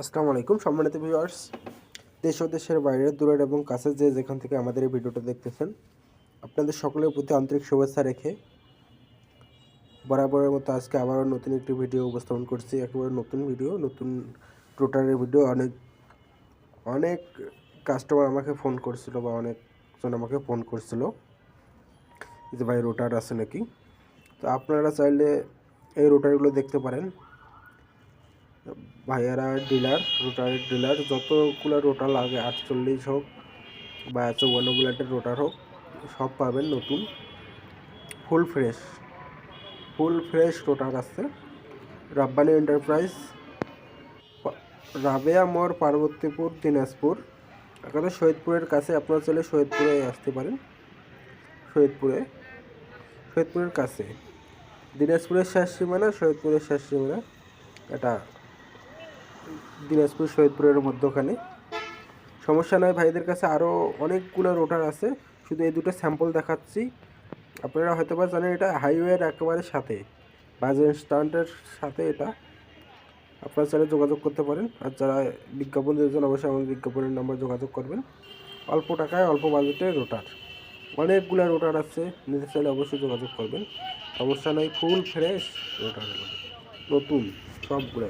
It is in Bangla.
আসসালামু আলাইকুম সম্মানিত ভিউয়ার্স দেশ ও দেশের বাইরে, দূরের এবং কাছে যে যেখান থেকে আমাদের এই ভিডিওটা দেখতেছেন, আপনাদের সকলের প্রতি আন্তরিক শুভেচ্ছা রেখে বরাবরের মতো আজকে আবারও নতুন একটি ভিডিও উপস্থাপন করছি। একেবারে নতুন ভিডিও নতুন টোটালের ভিডিও অনেক অনেক কাস্টমার আমাকে ফোন করছিল বা অনেকজন আমাকে ফোন করছিল যে, ভাই রোটার আছে নাকি? তো আপনারা চাইলে এই রোটারগুলো দেখতে পারেন। ভাইয়ারা, ডিলার রোটারের ডিলার, যতগুলো রোটার লাগে, আটচল্লিশ হোক বা চৌবান্ন বুলেটের রোটার হোক, সব পাবেন নতুন। Full fresh full fresh rotor আছে। রাব্বানি এন্টারপ্রাইজ, রাবেয়া মোড়, পার্বতীপুর, দিনাজপুর। এখানে শহীদপুরের কাছে আপনারা চলে শহীদপুরে আসতে পারেন। শহীদপুরে শহীদপুরের কাছে। দিনাজপুরের শেষ সীমানা শহীদপুরের শেষ সীমানা। এটা। দিনাজপুর শহীদপুরের মধ্যখানে। সমস্যা নয় ভাইদের কাছে আরও অনেকগুলো রোটার আছে। শুধু এই দুটো স্যাম্পল দেখাচ্ছি। আপনারা হয়তো বা জানেন এটা হাইওয়ের একেবারে সাথে, বাজার স্ট্যান্ডের সাথে এটা। আপনারা চাইলে যোগাযোগ করতে পারেন। আর যারা বিজ্ঞাপন দিয়েছেন, অবশ্যই আমাদের বিজ্ঞাপনের নাম্বার যোগাযোগ করবেন। অল্প টাকায় অল্প বাজেটে রোটার অনেকগুলো রোটার আছে, নিতে চাইলে অবশ্যই যোগাযোগ করবেন। সমস্যা নয় ফুল ফ্রেশ রোটার নতুন সবগুলো